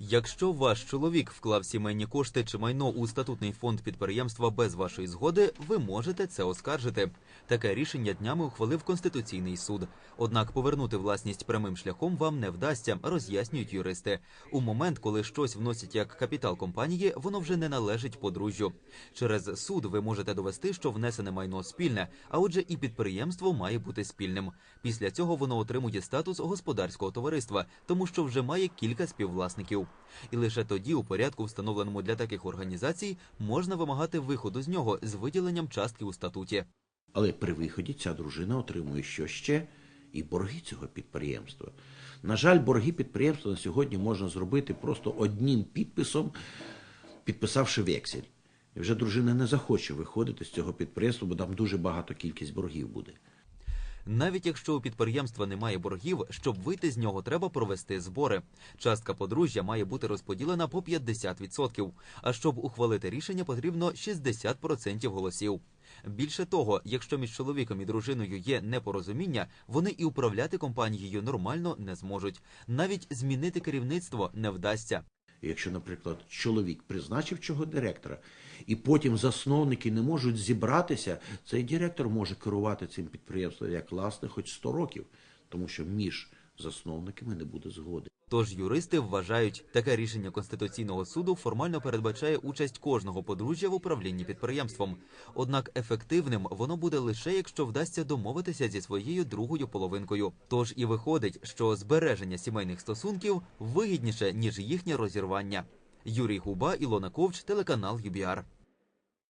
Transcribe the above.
Якщо ваш чоловік вклав сімейні кошти чи майно у статутний фонд підприємства без вашої згоди, ви можете це оскаржити. Таке рішення днями ухвалив Конституційний суд. Однак повернути власність прямим шляхом вам не вдасться, роз'яснюють юристи. У момент, коли щось вносять як капітал компанії, воно вже не належить подружжю. Через суд ви можете довести, що внесене майно спільне, а отже, і підприємство має бути спільним. Після цього воно отримує статус господарського товариства, тому що вже має кілька співвласників. І лише тоді, у порядку, встановленому для таких організацій, можна вимагати виходу з нього з виділенням частки у статуті. Але при виході ця дружина отримує що ще? І борги цього підприємства. На жаль, борги підприємства на сьогодні можна зробити просто одним підписом, підписавши вексель. І вже дружина не захоче виходити з цього підприємства, бо там дуже багато кількість боргів буде. Навіть якщо у підприємства немає боргів, щоб вийти з нього, треба провести збори. Частка подружжя має бути розподілена по 50%, а щоб ухвалити рішення, потрібно 60% голосів. Більше того, якщо між чоловіком і дружиною є непорозуміння, вони і управляти компанією нормально не зможуть. Навіть змінити керівництво не вдасться. Якщо, наприклад, чоловік призначив чого директора, і потім засновники не можуть зібратися, цей директор може керувати цим підприємством як власне хоч 100 років, тому що між засновниками не буде згоди. Тож юристи вважають, таке рішення конституційного суду формально передбачає участь кожного подружжя в управлінні підприємством. Однак ефективним воно буде лише якщо вдасться домовитися зі своєю другою половинкою. Тож і виходить, що збереження сімейних стосунків вигідніше ніж їхнє розірвання. Юрій Губа, Ілона Ковч, телеканал ЮБІАР.